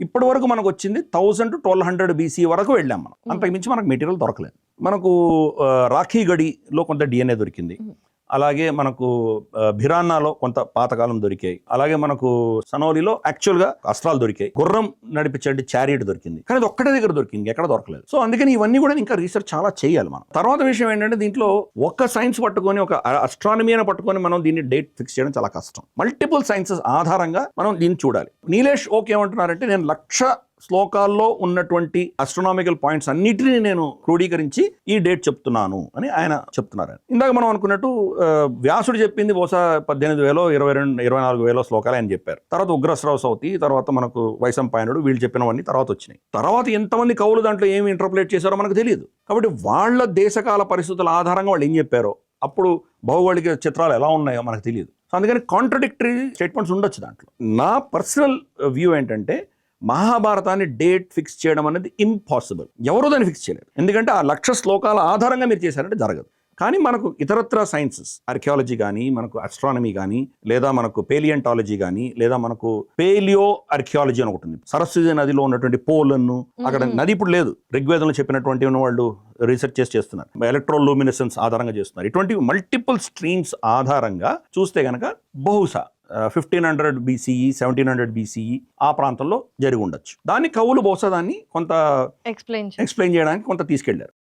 ఇప్పటి వరకు మనకు వచ్చింది thousand to twelve hundred BC వరకు వెళ్ళాం మనం. అంతకు మించి మనకు మెటీరియల్ దొరకలేదు. మనకు రాఖీ గడిలో కొంత డిఎన్ఏ దొరికింది. అలాగే మనకు భిరాన్నాలో కొంత పాతకాలం దొరికాయి. అలాగే మనకు సనోలిలో యాక్చువల్గా అస్త్రాలు దొరికాయి. గుర్రం నడిపించే చారియట్ దొరికింది. కానీ అది ఒక్కటే దగ్గర దొరికింది ఎక్కడ దొరకలేదు. సో అందుకని ఇవన్నీ కూడా ఇంకా రీసెర్చ్ చాలా చేయాలి మనం. తర్వాత విషయం ఏంటంటే దీంట్లో ఒక్క సైన్స్ పట్టుకొని ఒక అస్ట్రానమీ అని పట్టుకొని మనం దీన్ని డేట్ ఫిక్స్ చేయడం చాలా కష్టం. మల్టిపుల్ సైన్సెస్ ఆధారంగా మనం దీన్ని చూడాలి. నీలేష్ ఓకే ఏమంటున్నారంటే నేను లక్ష శ్లోకాల్లో ఉన్నటువంటి అస్ట్రోనామికల్ పాయింట్స్ అన్నిటినీ నేను క్రోడీకరించి ఈ డేట్ చెప్తున్నాను అని ఆయన చెప్తున్నారు. ఇందాక మనం అనుకున్నట్టు వ్యాసుడు చెప్పింది బహుశా పద్దెనిమిది వేలో ఇరవై రెండు ఇరవై నాలుగు వేలో శ్లోకాలు ఆయన చెప్పారు. తర్వాత ఉగ్రశ్రవ సౌతి తర్వాత మనకు వైశంపాయనుడు వీళ్ళు చెప్పినవన్నీ తర్వాత వచ్చినాయి. తర్వాత ఎంతమంది కవులు దాంట్లో ఏమి ఇంటర్ప్రిలేట్ చేశారో మనకు తెలియదు. కాబట్టి వాళ్ళ దేశకాల పరిస్థితుల ఆధారంగా వాళ్ళు ఏం చెప్పారో అప్పుడు భౌగోళిక చిత్రాలు ఎలా ఉన్నాయో మనకు తెలియదు. సో అందుకని కాంట్రడిక్టరీ స్టేట్మెంట్స్ ఉండొచ్చు దాంట్లో. నా పర్సనల్ వ్యూ ఏంటంటే మహాభారతాన్ని డేట్ ఫిక్స్ చేయడం అనేది ఇంపాసిబుల్. ఎవరు దాన్ని ఫిక్స్ చేయలేరు. ఎందుకంటే ఆ లక్ష శ్లోకాల ఆధారంగా మీరు చేశారంటే జరగదు. కానీ మనకు ఇతరత్ర సైన్సెస్ ఆర్కియాలజీ కానీ మనకు అస్ట్రానమీ కానీ లేదా మనకు పేలియంటాలజీ కానీ లేదా మనకు పేలియో ఆర్కియాలజీ అని ఒకటి ఉంది. సరస్వతి నదిలో ఉన్నటువంటి పోలను అక్కడ. నది ఇప్పుడు లేదు. ఋగ్వేదంలో చెప్పినటువంటి వాళ్ళు రీసెర్చ్ చేసి చేస్తున్నారు. ఎలక్ట్రోలూమినెసెన్స్ ఆధారంగా చేస్తున్నారు. ఇటువంటి మల్టిపుల్ స్ట్రీమ్స్ ఆధారంగా చూస్తే కనుక బహుశా fifteen hundred BCE seventeen hundred BCE ఆ ప్రాంతంలో జరిగి ఉండొచ్చు. దాన్ని కవులు బహుశా దాన్ని కొంత ఎక్స్ప్లెయిన్ ఎక్స్ప్లెయిన్ చేయడానికి కొంత తీసుకెళ్ళారు